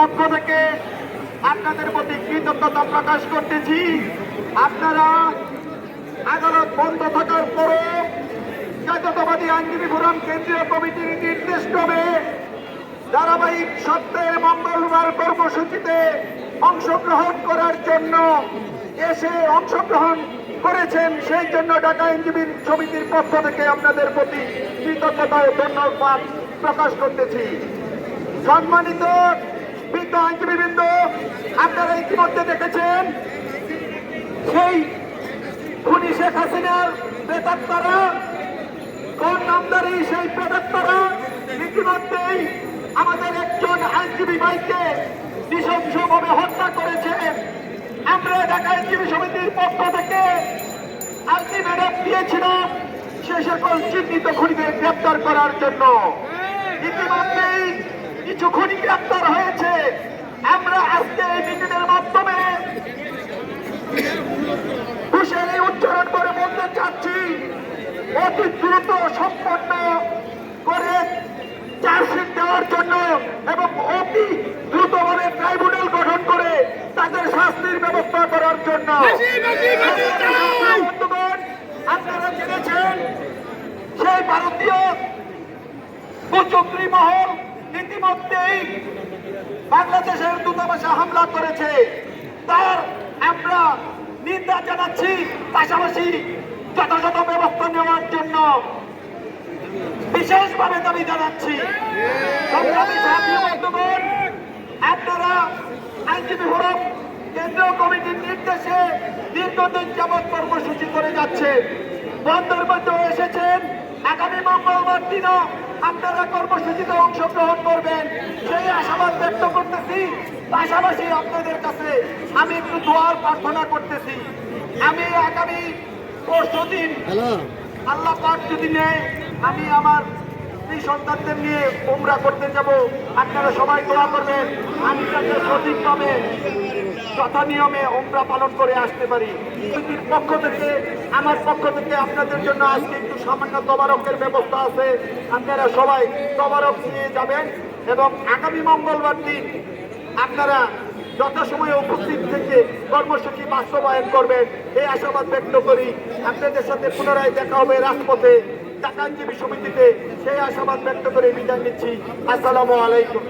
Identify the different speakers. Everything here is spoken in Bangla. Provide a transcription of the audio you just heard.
Speaker 1: পক্ষ থেকে আপনাদের প্রতি কৃতজ্ঞতা প্রকাশ করতেছি। আপনারা আদালত বন্ধ থাকার পরও জাতীয়তাবাদী আইনজীবী ফোরাম কেন্দ্রীয় কমিটির নির্দেশ ক্রমে ধারাবাহিক সপ্তাহের মঙ্গলবার কর্মসূচিতে অংশগ্রহণ করার জন্য এসে অংশগ্রহণ করেছেন। সেই জন্য ঢাকা আইনজীবী সমিতির পক্ষ থেকে আপনাদের প্রতি কৃতজ্ঞতা ও ধন্যবাদ প্রকাশ করতেছি। সম্মানিত বিজ্ঞ আইনজীবীবৃন্দ আপনারা ইতিমধ্যে দেখেছেন সেই খুনি শেখ হাসিনার প্রেতাত্মারা, কোন নামদারি সেই প্রেতাত্মারা, ইতিমধ্যেই আমাদের একজন আইনজীবী ভাইকে নৃশংসভাবে হত্যা করেছে আমরা ঢাকা আইনজীবী সমিতির পক্ষ থেকে আলটিমেটাম দিয়েছিলাম, সে সকল চিহ্নিত খুনিদের গ্রেপ্তার করার জন্য। ইতিমধ্যেই খুনি গ্রেপ্তার হয়েছে আমরা আজকে এই মিটিংয়ের মাধ্যমে হুঁশিয়ারি উচ্চারণ করে বলতে চাচ্ছি অতি দ্রুত সম্পন্ন করে চার্জশিট দেওয়ার জন্য এবং অতি দ্রুতভাবে ট্রাইব্যুনাল গঠন করে তাদের শাস্তির ব্যবস্থা করার জন্য। আপনারা জেনেছেন সেই ভারতীয় কুচক্রী মহল ইতিমধ্যেই বাংলাদেশের দূতাবাসে হামলা করেছে। তার আমরা নিন্দা জানাচ্ছি পাশাপাশি যথাযথ ব্যবস্থা নেওয়ার জন্য বিশেষভাবে দাবি জানাচ্ছি। আপনারা আইনজীবী ফোরাম কেন্দ্রীয় কমিটির নির্দেশে দীর্ঘদিন যাবৎ কর্মসূচি করে যাচ্ছে বন্ধের মধ্যে এসেছেন আগামী মঙ্গলবার দিনও আপনারা কর্মসূচিতে অংশগ্রহণ করবেন। সেই আশাবাদ ব্যক্ত করতেছি। পাশাপাশি আপনাদের কাছে আমি একটু দোয়ার প্রার্থনা করতেছি। আমি আগামী পরশু দিন আল্লাহ পাক যদি নেয় আমি আমার স্ত্রী সন্তানদের নিয়ে উমরা করতে যাব। আপনারা সবাই দোয়া করবেন। আমি যাতে সঠিকভাবে যথা নিয়মে উমরা পালন করে আসতে পারি। পক্ষ থেকে আমার পক্ষ থেকে আপনাদের জন্য আজকে সামান্য তবারকের ব্যবস্থা আছে। আপনারা সবাই তবারক নিয়ে যাবেন এবং আগামী মঙ্গলবার দিন আপনারা যথাসময়ে উপস্থিত থেকে কর্মসূচি বাস্তবায়ন করবেন। এই আশাবাদ ব্যক্ত করি আপনাদের সাথে পুনরায় দেখা হবে রাজপথে টাকাঞ্জীবী সমিতিতে সেই আশাবাদ ব্যক্ত করে বিদায় নিচ্ছি। আসসালামু আলাইকুম।